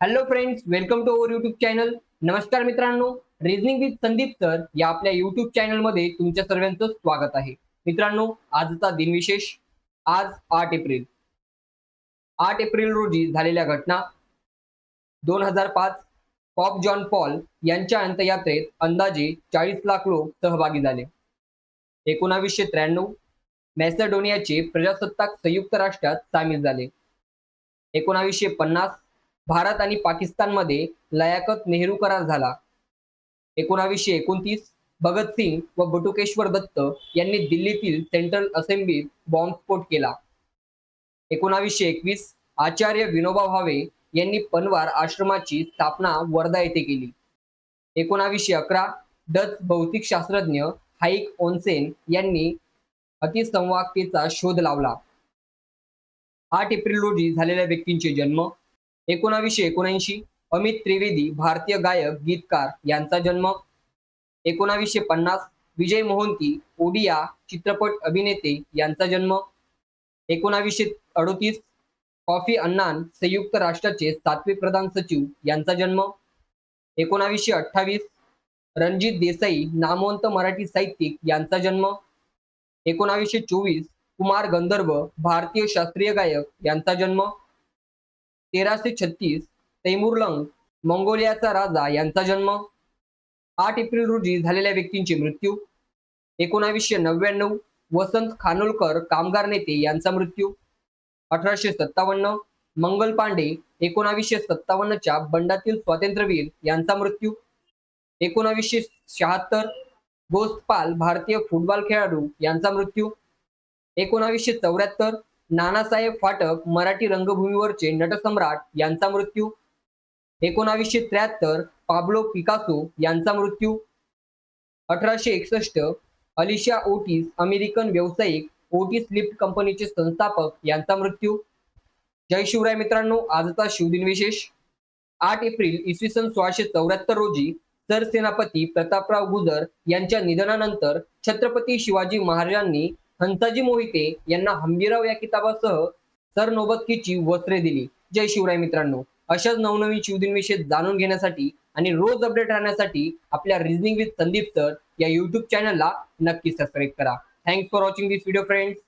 Hello friends welcome to our YouTube channel नमस्कार मित्रांनो reasoning with Sandeep sir या आपल्या युट्यूब चॅनलमध्ये तुमच्या सर्वांचं स्वागत आहे. मित्रांनो आजचा दिनविशेष आज आठ एप्रिल. आठ एप्रिल रोजी झालेल्या घटना दोन हजार पाच पॉप जॉन पॉल यांच्या अंतयात्रेत अंदाजे चाळीस लाख लोक सहभागी झाले. एकोणावीसशे त्र्याण्णव मॅसेडोनियाचे प्रजासत्ताक संयुक्त राष्ट्रात सामील झाले. एकोणावीसशे पन्नास भारत आणि पाकिस्तानमध्ये लयाकत नेहरू करार झाला. एकोणावीसशे एकोणतीस भगतसिंग व बटुकेश्वर दत्त यांनी दिल्लीतील सेंट्रल असेंब्लीत बॉम्बस्फोट केला. एकोणावीसशे एकवीस आचार्य विनोबा भावे यांनी पनवार आश्रमाची स्थापना वर्धा येथे केली. एकोणावीसशे अकरा डच भौतिक शास्त्रज्ञ हाईक ओन्सेन यांनी अतिसंवाहकतेचा शोध लावला. आठ एप्रिल रोजी झालेल्या व्यक्तींचे जन्म एकोणावीसशे एकोणऐंशी अमित त्रिवेदी भारतीय गायक गीतकार यांचा जन्म एकोणावीसशे पन्नास विजय मोहंती ओडिया चित्रपट अभिनेते यांचा जन्म एकोणावीसशे अडोतीस कॉफी अन्नान संयुक्त राष्ट्राचे सातवे प्रधान सचिव यांचा जन्म एकोणावीसशे अठ्ठावीस रणजित देसाई नामवंत मराठी साहित्यिक यांचा जन्म एकोणावीसशे चोवीस कुमार गंधर्व भारतीय शास्त्रीय गायक यांचा जन्म तेराशे छत्तीस तैमुरलंग मंगोलियाचा राजा यांचा जन्म. आठ एप्रिल रोजी झालेल्या व्यक्तींचे मृत्यू. एकोणावीसशे नव्याण्णव वसंत खानोलकर कामगार नेते यांचा मृत्यू. अठराशे सत्तावन्न मंगल पांडे एकोणावीसशे सत्तावन्नच्या बंडातील स्वातंत्र्यवीर यांचा मृत्यू. एकोणावीसशे शहात्तर गोस्तपाल भारतीय फुटबॉल खेळाडू यांचा मृत्यू. एकोणावीसशे चौऱ्याहत्तर नानासाहेब फाटक मराठी रंगभूमीवरचे नटसम्राट यांचा मृत्यू. एकोणावीसशे त्र्याहत्तर पाब्लो पिकासो यांचा मृत्यू. अठराशे एकसष्ट अलिशा ओटीस अमेरिकन व्यावसायिक ओटीस लिफ्ट कंपनीचे संस्थापक यांचा मृत्यू. जय शिवराय मित्रांनो आजचा शिवदिन विशेष. आठ एप्रिल इसवी सन सोळाशे चौऱ्याहत्तर रोजी सरसेनापती प्रतापराव गुजर यांच्या निधनानंतर छत्रपती शिवाजी महाराजांनी हंसाजी मोहिते यांना हंबीराव या किताबासह सरनोबतकीची वस्त्रे दिली. जय शिवराय मित्रांनो. अशाच नवनवीन शिवदिनविषयी जाणून घेण्यासाठी आणि रोज अपडेट राहण्यासाठी आपल्या रिझनिंग विथ संदीप सर या युट्यूब चॅनलला नक्की सबस्क्राईब करा. Thanks for watching this video friends